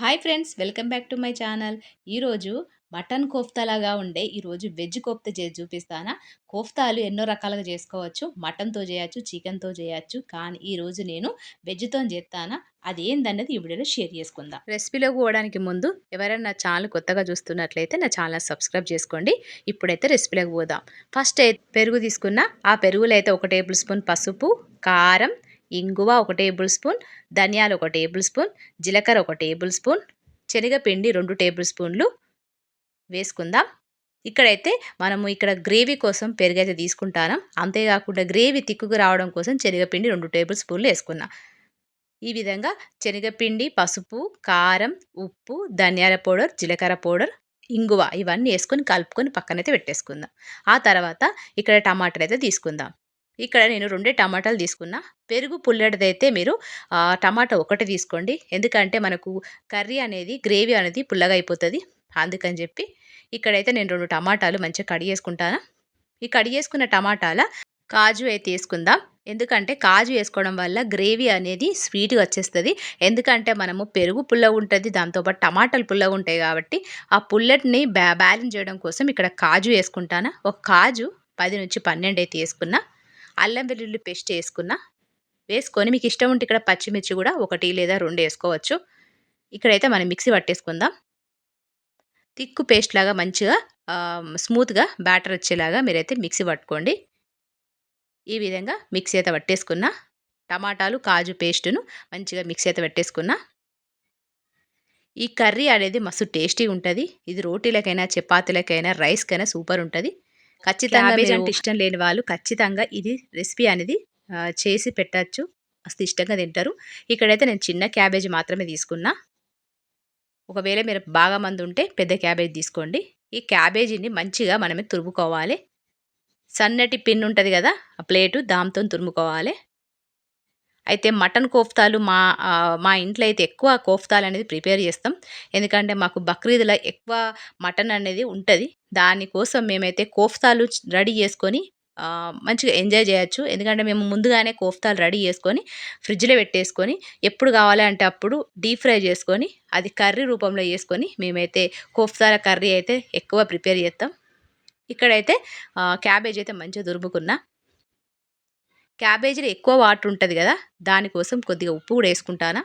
Hi friends welcome back to my channel. ఈరోజు mutton కోఫ్తాలాగా ఉండే ఈరోజు వెజ్ కోఫ్తా చేసి చూపిస్తానా? కోఫ్తాలు ఎన్నో రకాలుగా చేసుకోవచ్చు. మటన్తో చేయొచ్చు చికెన్తో చేయొచ్చు. కానీ ఈరోజు నేను వెజ్తో చేస్తానా? అది ఏందన్నది ఈ వీడియోలో షేర్ చేసుకుందాం. రెసిపీలో పోవడానికి ముందు ఎవరైనా నా ఛానల్ కొత్తగా చూస్తున్నట్లయితే నా ఛానల్ సబ్స్క్రైబ్ చేసుకోండి. ఇప్పుడైతే రెసిపీలోకి పోదాం. ఫస్ట్ అయితే పెరుగు తీసుకున్న. ఆ పెరుగులో అయితే ఒక టేబుల్ స్పూన్ పసుపు కారం ఇంగువ ఒక టేబుల్ స్పూన్ ధనియాలు ఒక టేబుల్ స్పూన్ జీలకర్ర ఒక టేబుల్ స్పూన్ శనగపిండి రెండు టేబుల్ స్పూన్లు వేసుకుందాం. ఇక్కడైతే మనము ఇక్కడ గ్రేవీ కోసం పెరుగైతే తీసుకుంటాను అంతేకాకుండా గ్రేవీ తిక్కుగా రావడం కోసం శనగపిండి రెండు టేబుల్ స్పూన్లు వేసుకుందాం. ఈ విధంగా శనగపిండి పసుపు కారం ఉప్పు ధనియాల పౌడర్ జీలకర్ర పౌడర్ ఇంగువ ఇవన్నీ వేసుకొని కలుపుకొని పక్కనైతే పెట్టేసుకుందాం. ఆ తర్వాత ఇక్కడ టమాటాలు అయితే తీసుకుందాం. ఇక్కడ నేను రెండే టమాటాలు తీసుకున్నా. పెరుగు పుల్లడిదైతే మీరు టమాటా ఒకటి తీసుకోండి. ఎందుకంటే మనకు కర్రీ అనేది గ్రేవీ అనేది పుల్లగా అయిపోతుంది. అందుకని చెప్పి ఇక్కడైతే నేను రెండు టమాటాలు మంచిగా కడిగేసుకుంటాను ఈ కడిగేసుకున్న టమాటాల కాజు అయితే వేసుకుందాం ఎందుకంటే కాజు వేసుకోవడం వల్ల గ్రేవీ అనేది స్వీట్గా వచ్చేస్తుంది. ఎందుకంటే మనము పెరుగు పుల్లగా ఉంటుంది దాంతోపాటు టమాటాలు పుల్లగా ఉంటాయి కాబట్టి ఆ పుల్లటిని బ్యా బ్యాలెన్స్ చేయడం కోసం ఇక్కడ కాజు వేసుకుంటాను. ఒక కాజు పది నుంచి పన్నెండు అయితే వేసుకున్నా. అల్లం వెల్లుల్లి పేస్ట్ వేసుకున్న. వేసుకొని మీకు ఇష్టం ఉంటే ఇక్కడ పచ్చిమిర్చి కూడా ఒకటి లేదా రెండు వేసుకోవచ్చు. ఇక్కడైతే మనం మిక్సీ పట్టేసుకుందాం. తిక్కు పేస్ట్ లాగా మంచిగా స్మూత్గా బ్యాటర్ వచ్చేలాగా మీరైతే మిక్సీ పట్టుకోండి. ఈ విధంగా మిక్సీ అయితే పట్టేసుకున్న. టమాటాలు కాజు పేస్టును మంచిగా మిక్సీ అయితే పెట్టేసుకున్న. ఈ కర్రీ అనేది మస్తు టేస్టీ ఉంటుంది ఇది రోటీలకైనా చపాతీలకైనా రైస్కైనా సూపర్ ఉంటుంది ఖచ్చితంగా అంటే ఇష్టం లేని వాళ్ళు ఖచ్చితంగా ఇది రెసిపీ అనేది చేసి పెట్టచ్చు. మస్తు ఇష్టంగా తింటారు. ఇక్కడైతే నేను చిన్న క్యాబేజీ మాత్రమే తీసుకున్నా. ఒకవేళ మీరు బాగా మంది ఉంటే పెద్ద క్యాబేజీ తీసుకోండి. ఈ క్యాబేజీని మంచిగా మనమే తురుముకోవాలి. సన్నటి పిన్ ఉంటుంది కదా ఆ ప్లేటు దాంతో తురుముకోవాలి. అయితే మటన్ కోఫ్తాలు మా మా ఇంట్లో అయితే ఎక్కువ కోఫ్తాలు అనేది ప్రిపేర్ చేస్తాం. ఎందుకంటే మాకు బక్రీద్లో ఎక్కువ మటన్ అనేది ఉంటుంది. దానికోసం మేమైతే కోఫ్తాలు రెడీ చేసుకొని మంచిగా ఎంజాయ్ చేయొచ్చు. ఎందుకంటే మేము ముందుగానే కోఫ్తాలు రెడీ చేసుకొని ఫ్రిడ్జ్లో పెట్టేసుకొని ఎప్పుడు కావాలంటే అప్పుడు డీప్ ఫ్రై చేసుకొని అది కర్రీ రూపంలో చేసుకొని మేమైతే కోఫ్తాల కర్రీ అయితే ఎక్కువ ప్రిపేర్ చేస్తాం. ఇక్కడైతే క్యాబేజ్ అయితే మంచిగా దురుముకున్నా. క్యాబేజీలో ఎక్కువ వాటర్ ఉంటుంది కదా దానికోసం కొద్దిగా ఉప్పు కూడా వేసుకుంటానా?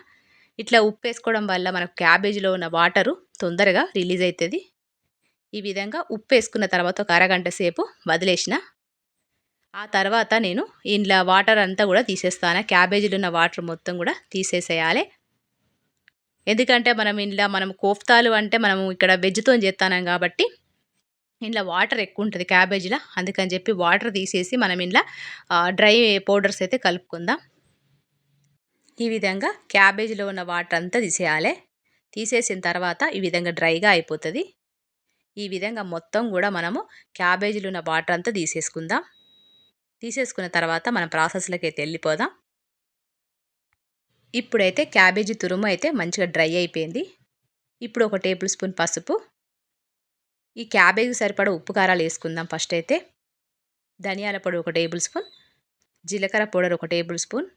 ఇట్లా ఉప్పు వేసుకోవడం వల్ల మనకు క్యాబేజీలో ఉన్న వాటరు తొందరగా రిలీజ్ అవుతుంది ఈ విధంగా ఉప్పు వేసుకున్న తర్వాత ఒక అరగంట సేపు వదిలేసిన. ఆ తర్వాత నేను ఇంట్లో వాటర్ అంతా కూడా తీసేస్తాను క్యాబేజీలో ఉన్న వాటర్ మొత్తం కూడా తీసేసేయాలి. ఎందుకంటే మనం ఇంట్లో మనం కోఫ్తాలు అంటే మనము ఇక్కడ వెజ్తో చేస్తాం కాబట్టి ఇంట్లో వాటర్ ఎక్కువ ఉంటుంది క్యాబేజీలో అందుకని చెప్పి వాటర్ తీసేసి మనం ఇంట్లో డ్రై పౌడర్స్ అయితే కలుపుకుందాం. ఈ విధంగా క్యాబేజీలో ఉన్న వాటర్ అంతా తీసేయాలి. తీసేసిన తర్వాత ఈ విధంగా డ్రైగా అయిపోతుంది. ఈ విధంగా మొత్తం కూడా మనము క్యాబేజీలో ఉన్న వాటర్ అంతా తీసేసుకుందాం. తీసేసుకున్న తర్వాత మనం ప్రాసెస్లోకి అయితే వెళ్ళిపోదాం. ఇప్పుడైతే క్యాబేజీ తురుము అయితే మంచిగా డ్రై అయిపోయింది. ఇప్పుడు ఒక టేబుల్ స్పూన్ పసుపు ఈ క్యాబేజీ సరిపడ ఉప్పు కారాలు వేసుకుందాం ఫస్ట్ అయితే ధనియాల పొడి ఒక టేబుల్ స్పూన్. జీలకర్ర పౌడర్ ఒక టేబుల్ స్పూన్.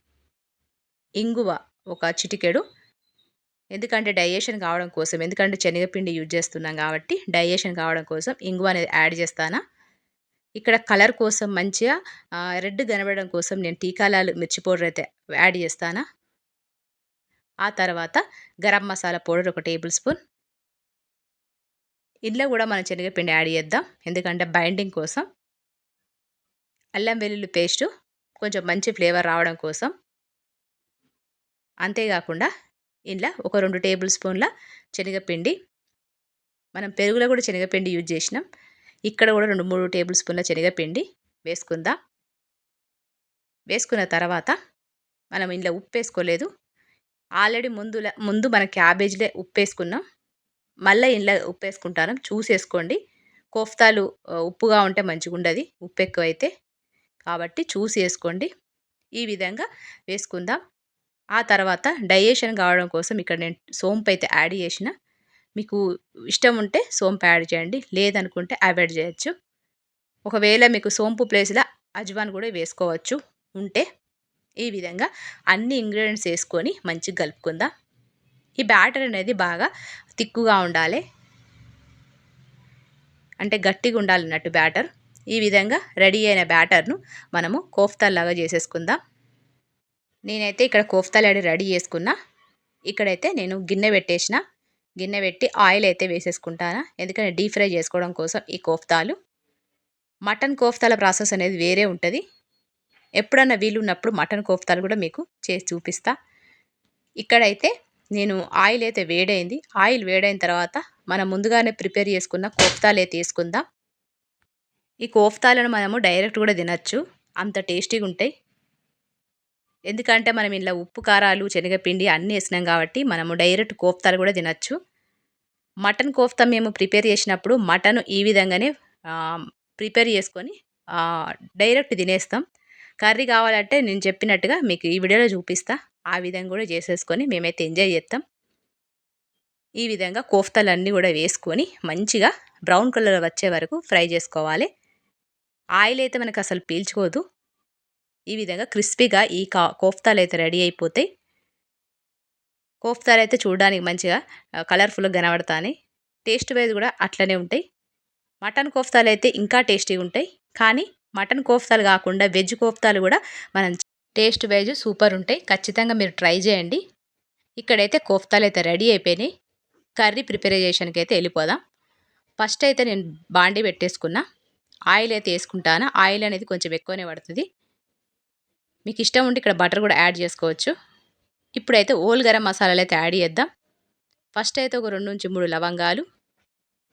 ఇంగువ ఒక చిటికెడు. ఎందుకంటే డైజెషన్ కావడం కోసం ఎందుకంటే శనగపిండి యూజ్ చేస్తున్నాం కాబట్టి డైజెషన్ కావడం కోసం ఇంగువ అనేది యాడ్ చేస్తానా. ఇక్కడ కలర్ కోసం మంచిగా రెడ్ కనబడడం కోసం నేను టీకాలాలు మిర్చి పౌడర్ అయితే యాడ్ చేస్తానా. ఆ తర్వాత గరం మసాలా పౌడర్ ఒక టేబుల్ స్పూన్. ఇంట్లో కూడా మనం శనగపిండి యాడ్ చేద్దాం. ఎందుకంటే బైండింగ్ కోసం అల్లం వెల్లుల్లి పేస్టు కొంచెం మంచి ఫ్లేవర్ రావడం కోసం. అంతేకాకుండా ఇంట్లో ఒక రెండు టేబుల్ స్పూన్ల శనగపిండి. మనం పెరుగులో కూడా శనగపిండి యూజ్ చేసినాం. ఇక్కడ కూడా రెండు మూడు టేబుల్ స్పూన్ల శనగపిండి వేసుకుందాం. వేసుకున్న తర్వాత మనం ఇంట్లో ఉప్పు వేసుకోలేదు. ఆల్రెడీ ముందు ముందు మన క్యాబేజీలే ఉప్పు వేసుకున్నాం. మళ్ళీ ఇంట్లో ఉప్పు వేసుకుంటాను చూసేసుకోండి. కోఫ్తాలు ఉప్పుగా ఉంటే మంచిగా ఉండదు ఉప్పు ఎక్కువైతే కాబట్టి చూసి వేసుకోండి ఈ విధంగా వేసుకుందాం. ఆ తర్వాత డైజెషన్ కావడం కోసం ఇక్కడ నేను సోంపు అయితే యాడ్ చేసిన. మీకు ఇష్టం ఉంటే సోంపు యాడ్ చేయండి. లేదనుకుంటే అవాయిడ్ చేయొచ్చు. ఒకవేళ మీకు సోంపు ప్లేస్లో అజ్వాన్ కూడా వేసుకోవచ్చు. ఉంటే ఈ విధంగా అన్ని ఇంగ్రీడియంట్స్ వేసుకొని మంచిగా కలుపుకుందాం. ఈ బ్యాటర్ అనేది బాగా తిక్కుగా ఉండాలి. అంటే గట్టిగా ఉండాలన్నట్టు బ్యాటర్. ఈ విధంగా రెడీ అయిన బ్యాటర్ను మనము కోఫ్తాల్లాగా చేసేసుకుందాం. నేనైతే ఇక్కడ కోఫ్తాలు రెడీ చేసుకున్నా. ఇక్కడైతే నేను గిన్నె పెట్టేసిన. గిన్నె పెట్టి ఆయిల్ అయితే వేసేసుకుంటాను. ఎందుకంటే డీప్ ఫ్రై చేసుకోవడం కోసం ఈ కోఫ్తాలు. మటన్ కోఫ్తాల ప్రాసెస్ అనేది వేరే ఉంటుంది. ఎప్పుడన్నా వీలు ఉన్నప్పుడు మటన్ కోఫ్తాలు కూడా మీకు చేసి చూపిస్తా. ఇక్కడైతే నేను ఆయిల్ అయితే వేడైంది. ఆయిల్ వేడైన తర్వాత మనం ముందుగానే ప్రిపేర్ చేసుకున్న కోఫ్తాలు అయితే వేసుకుందాం. ఈ కోఫ్తాలను మనము డైరెక్ట్ కూడా తినచ్చు. అంత టేస్టీగా ఉంటాయి. ఎందుకంటే మనం ఇలా ఉప్పు కారాలు శనగపిండి అన్నీ వేసినాం కాబట్టి మనము డైరెక్ట్ కోఫ్తాలు కూడా తినచ్చు. మటన్ కోఫ్తా మేము ప్రిపేర్ చేసినప్పుడు మటన్ ఈ విధంగానే ప్రిపేర్ చేసుకొని డైరెక్ట్ తినేస్తాం. కర్రీ కావాలంటే నేను చెప్పినట్టుగా మీకు ఈ వీడియోలో చూపిస్తా. ఆ విధంగా కూడా చేసేసుకొని మేమైతే ఎంజాయ్ చేస్తాం ఈ విధంగా కోఫ్తలన్నీ కూడా వేసుకొని మంచిగా బ్రౌన్ కలర్ వచ్చే వరకు ఫ్రై చేసుకోవాలి. ఆయిల్ అయితే మనకు అసలు పీల్చుకోదు. ఈ విధంగా క్రిస్పీగా ఈ కా కోఫ్తాలు అయితే రెడీ అయిపోతాయి కోఫ్తాలు అయితే చూడడానికి మంచిగా కలర్ఫుల్గా కనబడతాయి టేస్ట్ వైజ్ కూడా అట్లనే ఉంటాయి. మటన్ కోఫ్తాలు అయితే ఇంకా టేస్టీగా ఉంటాయి కానీ మటన్ కోఫ్తాలు కాకుండా వెజ్ కోఫ్తాలు కూడా మనం టేస్ట్ వైజ్ సూపర్ ఉంటాయి. ఖచ్చితంగా మీరు ట్రై చేయండి. ఇక్కడైతే కోఫ్తాలు అయితే రెడీ అయిపోయినాయి. కర్రీ ప్రిపరేషన్కి అయితే వెళ్ళిపోదాం. ఫస్ట్ అయితే నేను బాండీ పెట్టేసుకున్నా. ఆయిల్ అయితే వేసుకుంటాను. ఆయిల్ అనేది కొంచెం ఎక్కువనే పడుతుంది. మీకు ఇష్టం ఉంటే ఇక్కడ బటర్ కూడా యాడ్ చేసుకోవచ్చు. ఇప్పుడైతే ఓల్ గరం మసాలాలు అయితే యాడ్ చేద్దాం. ఫస్ట్ అయితే ఒక రెండు నుంచి మూడు లవంగాలు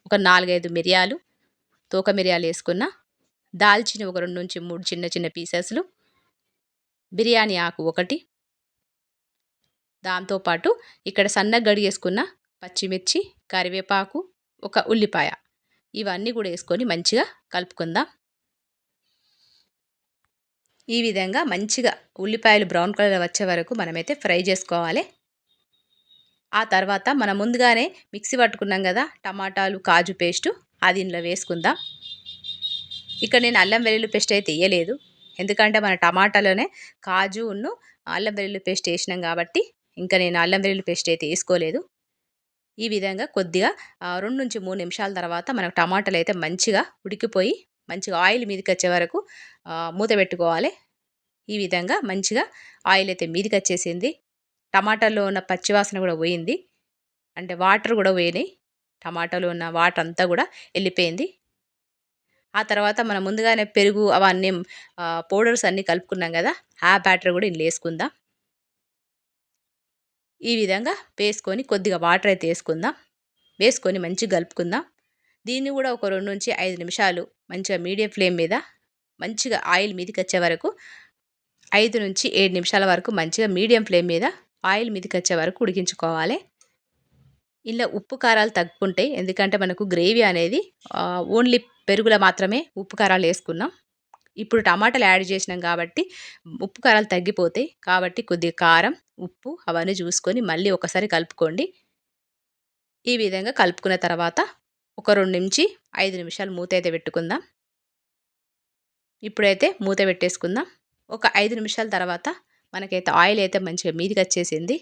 ఒక నాలుగైదు మిరియాలు తోక మిరియాలు వేసుకున్న. దాల్చిన ఒక రెండు నుంచి మూడు చిన్న చిన్న పీసెస్లు బిర్యానీ ఆకు ఒకటి. దాంతోపాటు ఇక్కడ సన్నగా గడిగేసుకున్న పచ్చిమిర్చి కరివేపాకు ఒక ఉల్లిపాయ. ఇవన్నీ కూడా వేసుకొని మంచిగా కలుపుకుందాం. ఈ విధంగా మంచిగా ఉల్లిపాయలు బ్రౌన్ కలర్ వచ్చే వరకు మనమైతే ఫ్రై చేసుకోవాలి. ఆ తర్వాత మనం ముందుగానే మిక్సీ పట్టుకున్నాం కదా టమాటాలు కాజు పేస్టు అది ఇందులో వేసుకుందాం. ఇక్కడ నేను అల్లం వెల్లుల్లి పేస్ట్ అయితే వేయలేదు ఎందుకంటే మన టమాటాలోనే ఉన్ను అల్లం వెల్లుల్లి పేస్ట్ వేసినాం కాబట్టి ఇంకా నేను అల్లం వెల్లుల్లి పేస్ట్ అయితే వేసుకోలేదు ఈ విధంగా కొద్దిగా రెండు నుంచి మూడు నిమిషాల తర్వాత మనకు టమాటాలు అయితే మంచిగా ఉడికిపోయి మంచిగా ఆయిల్ మీదకి వచ్చే వరకు మూత పెట్టుకోవాలి. ఈ విధంగా మంచిగా ఆయిల్ అయితే మీదకి వచ్చేసింది టమాటాలో ఉన్న పచ్చివాసన కూడా పోయింది. అంటే వాటర్ కూడా పోయినాయి. టమాటాలో ఉన్న వాటర్ అంతా కూడా వెళ్ళిపోయింది. ఆ తర్వాత మనం ముందుగానే పెరుగు అవన్నీ పౌడర్స్ అన్నీ కలుపుకున్నాం కదా ఆ బ్యాటర్ కూడా ఇందులో వేసుకుందాం. ఈ విధంగా వేసుకొని కొద్దిగా వాటర్ అయితే వేసుకుందాం. వేసుకొని మంచిగా కలుపుకుందాం. దీన్ని కూడా ఒక రెండు నుంచి ఐదు నిమిషాలు మంచిగా మీడియం ఫ్లేమ్ మీద మంచిగా ఆయిల్ మీదకి వచ్చే వరకు ఐదు నుంచి ఏడు నిమిషాల వరకు మంచిగా మీడియం ఫ్లేమ్ మీద ఆయిల్ మీదకి వచ్చే వరకు ఉడికించుకోవాలి. ఇలా ఉప్పు కారాలు తగ్గుకుంటాయి ఎందుకంటే మనకు గ్రేవీ అనేది ఓన్లీ పెరుగులో మాత్రమే ఉప్పు కారాలు వేసుకున్నాం. ఇప్పుడు టమాటాలు యాడ్ చేసినాం కాబట్టి ఉప్పు కారాలు తగ్గిపోతాయి కాబట్టి కొద్దిగా కారం ఉప్పు అవన్నీ చూసుకొని మళ్ళీ ఒకసారి కలుపుకోండి. ఈ విధంగా కలుపుకున్న తర్వాత ఒక రెండు నుంచి ఐదు నిమిషాలు మూత అయితే పెట్టుకుందాం. ఇప్పుడైతే మూత పెట్టేసుకుందాం. ఒక ఐదు నిమిషాల తర్వాత మనకైతే ఆయిల్ అయితే మంచిగా మీదికి వచ్చేసింది.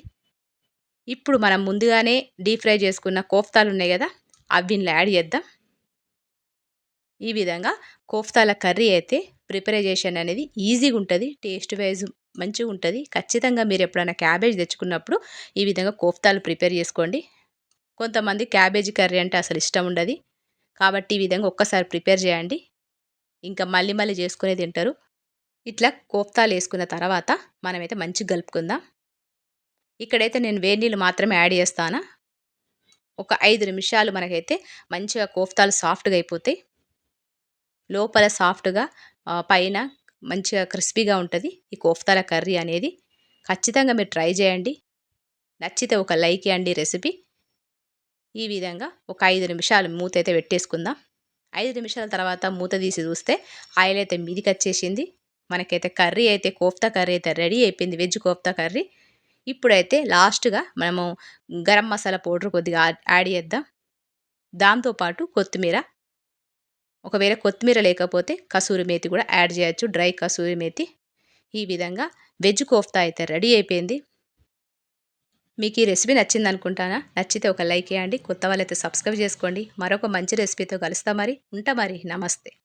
ఇప్పుడు మనం ముందుగానే డీప్ ఫ్రై చేసుకున్న కోఫ్తాలు ఉన్నాయి కదా అవి యాడ్ చేద్దాం. ఈ విధంగా కోఫ్తాల కర్రీ అయితే ప్రిపరేషన్ అనేది ఈజీగా ఉంటుంది టేస్ట్ వైజ్ మంచిగా ఉంటుంది. ఖచ్చితంగా మీరు ఎప్పుడైనా క్యాబేజ్ తెచ్చుకున్నప్పుడు ఈ విధంగా కోఫ్తాలు ప్రిపేర్ చేసుకోండి. కొంతమంది క్యాబేజీ కర్రీ అంటే అసలు ఇష్టం ఉండదు. కాబట్టి ఈ విధంగా ఒక్కసారి ప్రిపేర్ చేయండి. ఇంకా మళ్ళీ మళ్ళీ చేసుకునే తింటారు. ఇట్లా కోఫ్తాలు వేసుకున్న తర్వాత మనమైతే మంచిగా కలుపుకుందాం. ఇక్కడైతే నేను వేడి నీళ్ళు మాత్రమే యాడ్ చేస్తాను? ఒక ఐదు నిమిషాలు మనకైతే మంచిగా కోఫ్తాలు సాఫ్ట్గా అయిపోతాయి. లోపల సాఫ్ట్గా పైన మంచిగా క్రిస్పీగా ఉంటుంది ఈ కోఫ్తాల కర్రీ అనేది. ఖచ్చితంగా మీరు ట్రై చేయండి. నచ్చితే ఒక లైక్ ఇవ్వండి రెసిపీ. ఈ విధంగా ఒక ఐదు నిమిషాలు మూత అయితే పెట్టేసుకుందాం. ఐదు నిమిషాల తర్వాత మూత తీసి చూస్తే ఆయిల్ అయితే మీదికి వచ్చేసింది. మనకైతే కర్రీ అయితే కోఫ్తా కర్రీ అయితే రెడీ అయిపోయింది. Veg kofta curry. ఇప్పుడైతే లాస్ట్గా మనము గరం మసాలా పౌడర్ కొద్దిగా యాడ్ చేద్దాం. దాంతోపాటు కొత్తిమీర. ఒకవేళ కొత్తిమీర లేకపోతే కసూరి మేతి కూడా యాడ్ చేయొచ్చు డ్రై కసూరి మేతి. ఈ విధంగా వెజ్ కోఫ్తా అయితే రెడీ అయిపోయింది. మీకు ఈ రెసిపీ నచ్చింది అనుకుంటానా నచ్చితే ఒక లైక్ చేయండి కొత్త వాళ్ళైతే సబ్స్క్రైబ్ చేసుకోండి. మరొక మంచి రెసిపీతో కలుస్తా మరి. ఉంటా మరి నమస్తే.